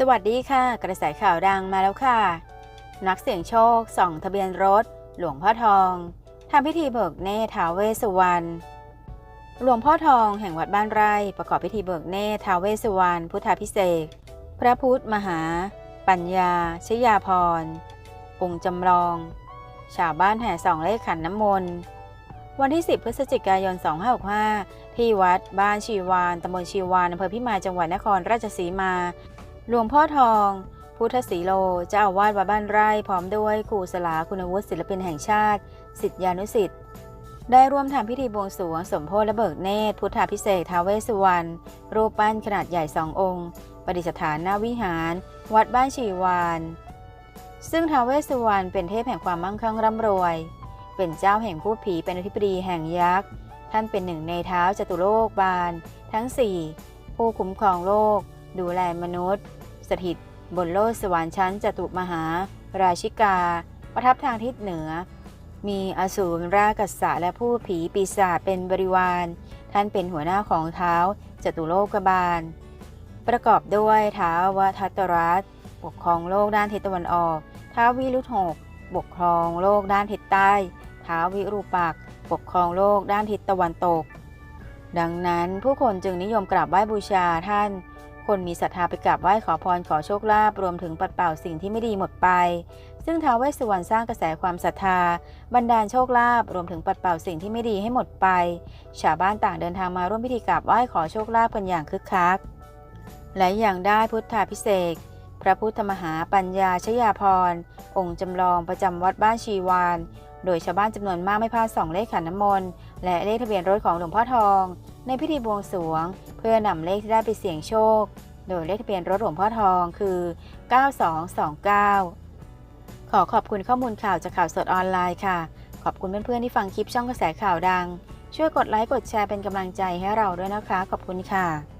สวัสดีค่ะ กระแสข่าวดังมาแล้วค่ะ นักเสี่ยงโชคส่องทะเบียนรถ หลวงพ่อทองทำพิธีเบิกเนตรท้าวเวสสุวรรณหลวงพ่อทองแห่งวัดบ้านไร่ประกอบพิธีเบิกเนตรท้าวเวสสุวรรณพุทธาพิเศษพระพุทธมหา ปัญญา ชยาพรองค์จำลอง ชาวบ้านแห่สองเลขขันน้ำมนต์วันที่ 10 พฤศจิกายน 2565 ที่วัดบ้านชีวานตำบลชีวานอำเภอพิมายจังหวัดนครราชสีมา หลวงพ่อทอง พุทธศีโลเจ้าอาวาสวัดบ้านไร่พร้อมด้วยครูสลาคุณวุฒิศิลปินแห่งชาติ สิทธิานุสิทธิ์ได้ร่วมทำพิธีบวงสรวงสมโพธิและเบิกเนตรพุทธาพิเศษท้าวเวสสุวรรณรูปปั้นขนาดใหญ่สององค์ประดิษฐานหน้าวิหาร วัดบ้านชีวาน ซึ่งท้าวเวสสุวรรณเป็นเทพแห่งความมั่งคั่งร่ำรวย เป็นเจ้าแห่งผู้ผีเป็นอธิบดีแห่งยักษ์ ท่านเป็นหนึ่งในเท้าจตุโลกบาล ทั้งสี่ผู้คุ้มครองโลก ดูแลมนุษย์ สถิตบนโลกสวรรค์ชั้นจตุมหา ราชิกา ประทับทางทิศเหนือ มีอสูรรากัสสะและผู้ผีปีศาจเป็นบริวาร ท่านเป็นหัวหน้าของเท้าจตุโลกบาล ประกอบด้วยท้าววัทัตรัสปกครองโลกด้านทิศตะวันออกท้าววิรุธหกปกครองโลกด้านทิศใต้ท้าววิรูปักปกครองโลกด้านทิศตะวันตก ดังนั้นผู้คนจึงนิยมกราบไหว้บูชาท่าน คนมีศรัทธาไปกราบไหว้ขอพรขอโชคลาภรวมถึงปัดเป่าสิ่งที่ไม่ดีหมดไป ซึ่งท้าวเวสสุวรรณสร้างกระแสความศรัทธาบันดาลโชคลาภรวมถึงปัดเป่าสิ่งที่ไม่ดีให้หมดไปชาวบ้านต่างเดินทางมาร่วมพิธีกราบไหว้ขอโชคลาภกันอย่างคึกคักและอย่างได้พุทธาพิเศษพระพุทธมหาปัญญาชยาพรองค์จำลองประจำวัดบ้านชีวาน โดยชาวบ้านจำนวนมากไม่พลาดส่องเลขขันน้ำมนต์และเลขทะเบียนรถของหลวงพ่อทอง ในพิธีบวงสรวง เพื่อนำเลขที่ได้ไปเสี่ยงโชค โดยเลขทะเบียนรถหลวงพ่อทองคือ 9229 ขอขอบคุณข้อมูลข่าวจากข่าวสดออนไลน์ค่ะ ขอบคุณเพื่อนๆที่ฟังคลิปช่องกระแสข่าวดัง ช่วยกดไลค์กดแชร์เป็นกำลังใจให้เราด้วยนะคะ ขอบคุณค่ะ